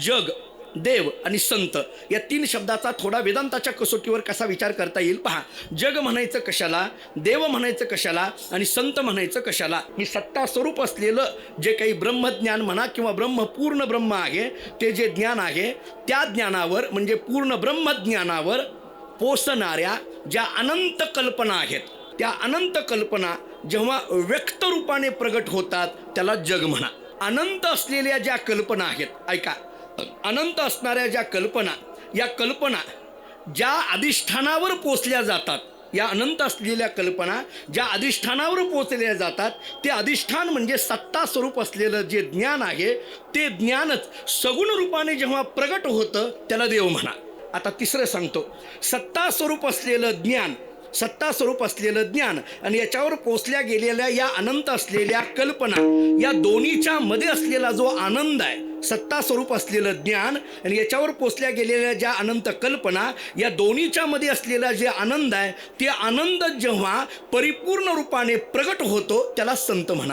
जग देव आणि संत या तीन शब्दाचा थोडा वेदांताच्या कसोटीवर कसा विचार करता येईल पहा. जग म्हणायचं कशाला देव म्हणायचं कशाला आणि संत म्हणायचं कशाला मी सत्ता स्वरूप असलेलं जे काही ब्रह्मज्ञान म्हणा किंवा ब्रह्म पूर्ण ब्रह्म आहे ते जे ज्ञान आहे त्या ज्ञानावर म्हणजे पूर्ण ब्रह्मज्ञानावर पोसणाऱ्या ज्या अनंत कल्पना आहेत त्या अनंत कल्पना जेव्हा व्यक्त रूपाने प्रगट होतात त्याला जग म्हणा. अनंत असलेल्या ज्या कल्पना आहेत ऐका अनंत असणाऱ्या ज्या कल्पना या कल्पना ज्या अधिष्ठानावर पोचल्या जातात या अनंत असलेल्या कल्पना ज्या अधिष्ठानावर पोचल्या जातात ते अधिष्ठान म्हणजे सत्ता स्वरूप असलेलं जे ज्ञान आहे ते ज्ञानच सगुण रूपाने जेव्हा प्रगट होतं त्याला देव म्हणा. आता तिसरं सांगतो. सत्ता स्वरूप असलेलं ज्ञान सत्ता स्वरूप असलेलं ज्ञान आणि याच्यावर पोचल्या गेलेल्या या अनंत असलेल्या कल्पना या दोन्हीच्या मध्ये असलेला जो आनंद आहे सत्ता स्वरूप असलेलं ज्ञान आणि याच्यावर पोचल्या गेलेल्या ज्या अनंत कल्पना या दोन्हीच्या मध्ये असलेला जे आनंद आहे ते आनंद जेव्हा परिपूर्ण रूपाने प्रगट होतो त्याला संत म्हणा